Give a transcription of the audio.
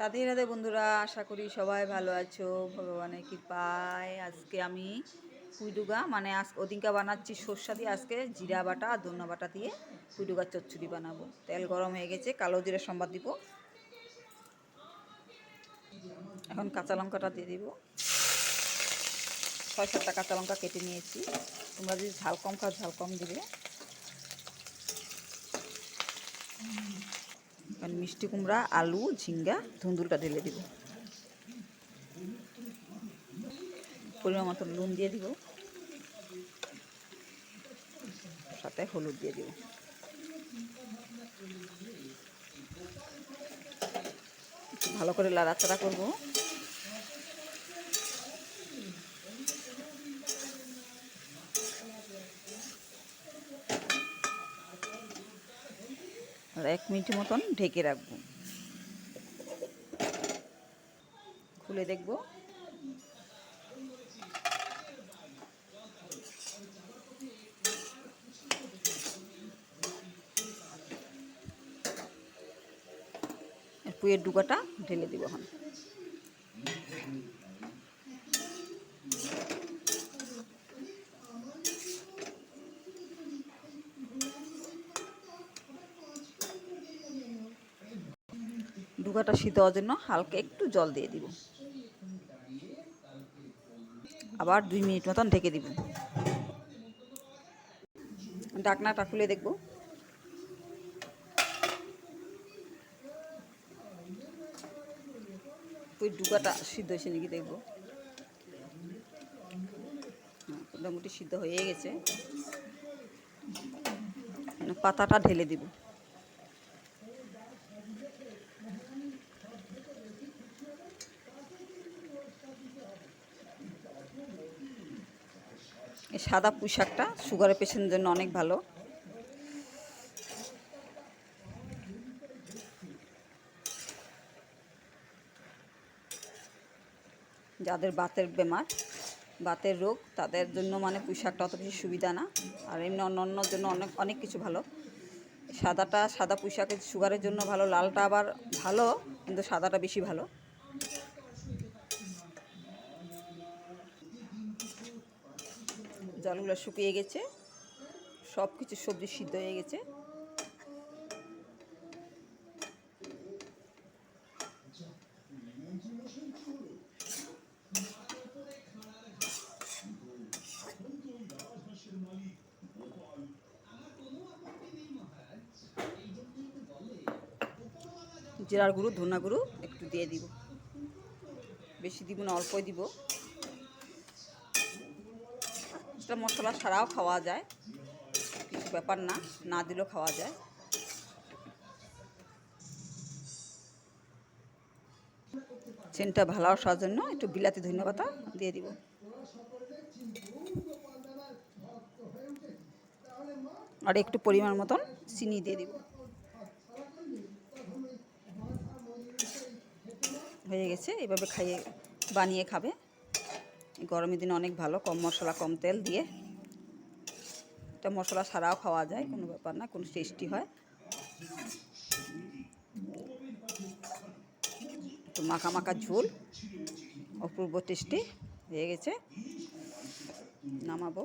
রাধে রাধে বন্ধুরা, আশা করি সবাই ভালো আছো। ভগবানের কৃপায় আজকে আমি পুইডুগা মানে আজ ওদিনকা বানাচ্ছি সর্ষা দিয়ে, আজকে জিরা বাটা আর ধন্য বাটা দিয়ে পুইডুগার চচ্চড়ি বানাবো। তেল গরম হয়ে গেছে, কালো জিরা সম্বাদ দিব। এখন কাঁচা লঙ্কাটা দিয়ে দিব। ছয় সাতটা কাঁচা লঙ্কা কেটে নিয়েছি। তোমরা যদি ঝাল কম খাও, ঝাল কম দিবে। এখন মিষ্টি কুমড়া, আলু, ঝিঙ্গা, ধুন্দুলটা ঢেলে দিব। পরিমাণ মতো নুন দিয়ে দিব। সাথে হলুদ দিয়ে দিব। ভালো করে লাড়াচাড়া করব। আর এক মিনিট মতন ঢেকে রাখব। খুলে দেখব। পুয়ের ডুকাটা ঢেলে দিব এখন। ডুকাটা সিদ্ধ হওয়ার জন্য হালকা একটু জল দিয়ে দিব। আবার দুই মিনিট মতন ঢেকে দিব। ডাকনাটা খুলে দেখব। ওই ডুকাটা সিদ্ধ হয়েছে নাকি দেখব। হ্যাঁ, মোটামুটি সিদ্ধ হয়ে গেছে। পাতাটা ঢেলে দিব। সাদা পুঁই শাকটা সুগারের পেশেন্টের জন্য অনেক ভালো। যাদের বাতের বেমার, বাতের রোগ, তাদের জন্য মানে পুঁই শাকটা অত বেশি সুবিধা না। আর এমনি অন্য অন্যর জন্য অনেক অনেক কিছু ভালো। সাদাটা, সাদা পুঁই শাকের সুগারের জন্য ভালো, লালটা আবার ভালো, কিন্তু সাদাটা বেশি ভালো। জলগুলো শুকিয়ে গেছে। সব কিছু সবজি সিদ্ধ হয়ে গেছে। জিরার গুঁড়ো ধনা গুঁড়ো একটু দিয়ে দিব। বেশি দিব না, অল্পই দিব। এটা মশলা ছাড়াও খাওয়া যায়। কিছু ব্যাপার না না দিলেও খাওয়া যায়। চেনটা ভালো আসার জন্য একটু বিলাতি ধন্যবাদ দিয়ে দিব। আর একটু পরিমাণ মতন চিনি দিয়ে দিব। হয়ে গেছে, এভাবে খাইয়ে বানিয়ে খাবে। গরমের দিনে অনেক ভালো, কম মশলা, কম তেল দিয়ে। এটা মশলা ছাড়াও খাওয়া যায়, কোনো ব্যাপার না, কোনো টেস্টি হয়। একটু মাখা মাখা ঝোল, অপূর্ব টেস্টি হয়ে গেছে। নামাবো।